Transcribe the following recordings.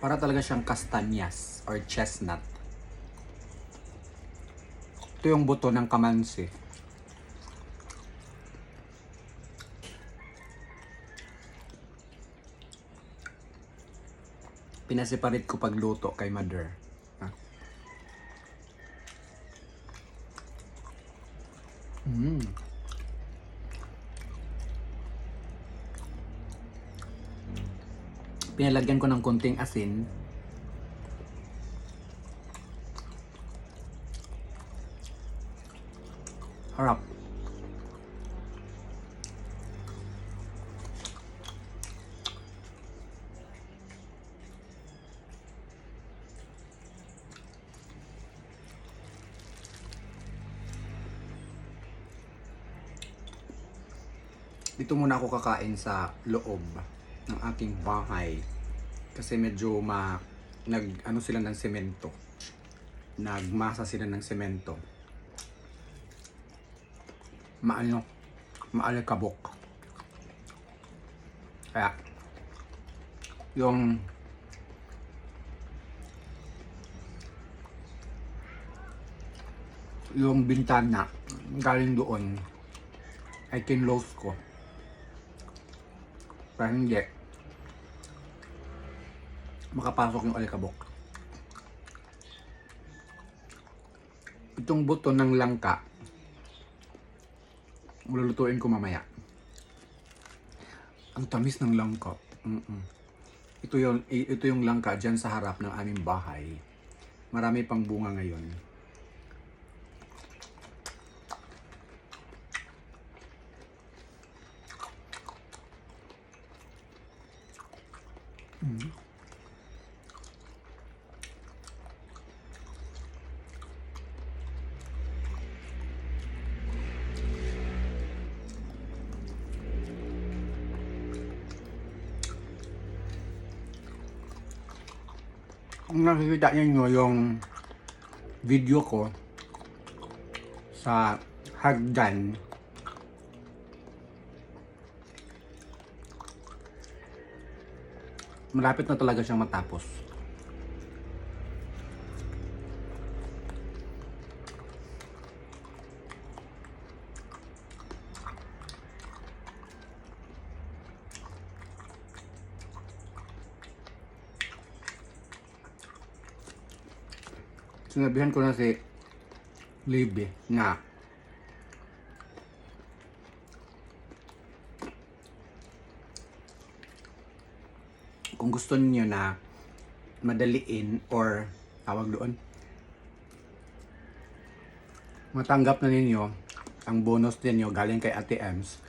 Para talaga siyang kastanyas or chestnut. Ito yung buto ng kamansi. Pinaseparate ko pagluto kay mother. Ha? Pinalagyan ko ng konting asin. Harap. Dito muna ako kakain sa loob ng aking bahay. Kasi medyo ma nag ano sila ng semento. Nagmasa sila ng semento. Maano maalikabok. Kaya yung yung bintana galing doon ay kinlose ko. Para hindi makapasok yung alikabok. Itong buto ng langka, lulutuin ko mamaya. Ang tamis ng langka. Mm-mm. Ito yung, ito yung langka dyan sa harap ng aming bahay. Marami pang bunga ngayon. Kung nakikita niyo yung video ko sa hagdan malapit na talaga siyang matapos. Sinabihan ko na si Libby na kung gusto niyo na madaliin or tawag doon matanggap na ninyo ang bonus ninyo galing kay Ate Ems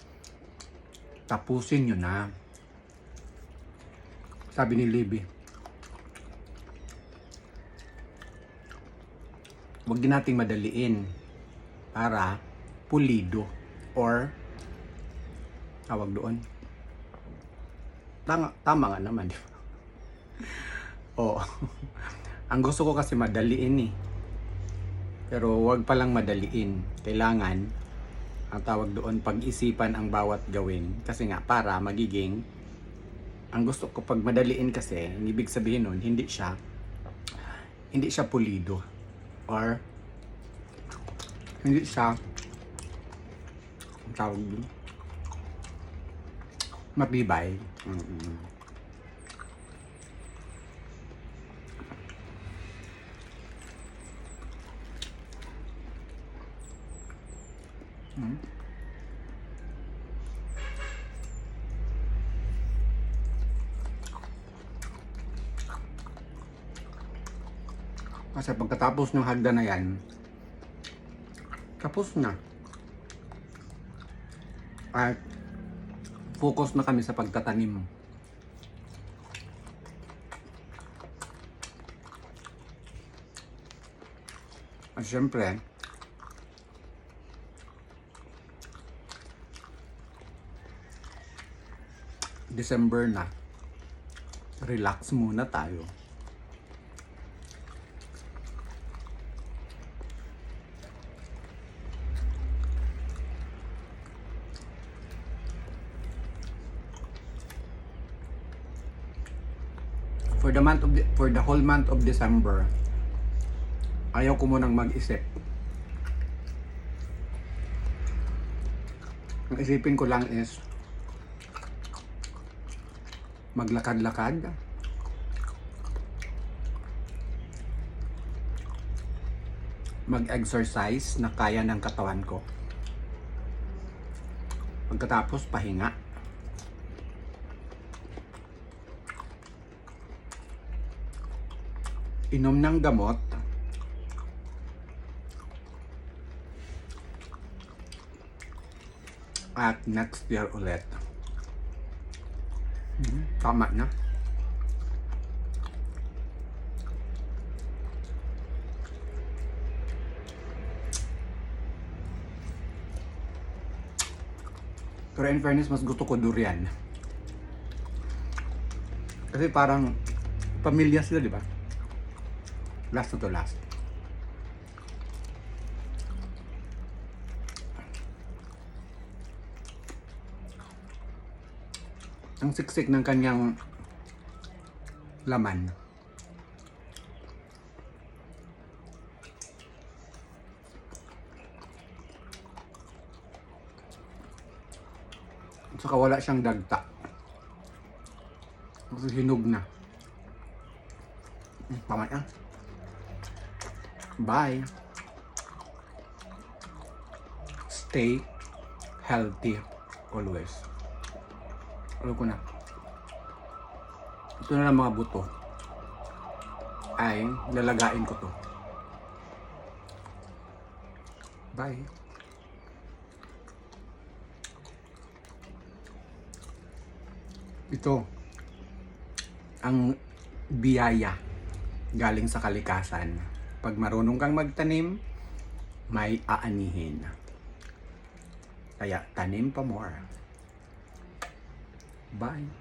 tapusin nyo na. Sabi ni Libby huwag din nating madaliin para pulido or tawag doon tama, tama nga naman di ba? Oo. ang gusto ko kasi madaliin eh. Pero huwag palang madaliin. Kailangan ang tawag doon pag-isipan ang bawat gawin. Kasi nga para magiging ang gusto ko pag madaliin kasi ibig sabihin nun hindi siya hindi siya pulido. Or hindi siya ang tawag dun matibay mm Mm. Kasi pagkatapos ng hagda na yan, tapos na. At focus na kami sa pagtatanim. At syempre, December na. Relax muna tayo. For the month of the, for the whole month of December, ayaw ko munang mag-isip. Ang isipin ko lang is maglakad-lakad. Mag-exercise na kaya ng katawan ko. Pagkatapos, pahinga. Inom ng gamot. At next year ulit. Mhm, Tama na. Pero in fairness, mas gusto ko durian. Kasi parang pamilya sila, di ba? Last na to last. Ang siksik ng kanyang laman. Saka wala siyang dagta. Kasi hinog na. Mm, Tama yan. Bye. Stay healthy always. Alam ko na. Ito na lang mga buto. Ay, lalagain ko to. Bye. Ito. Ang biyaya galing sa kalikasan. Pag marunong kang magtanim, may aanihin. Kaya tanim pa more. Bye.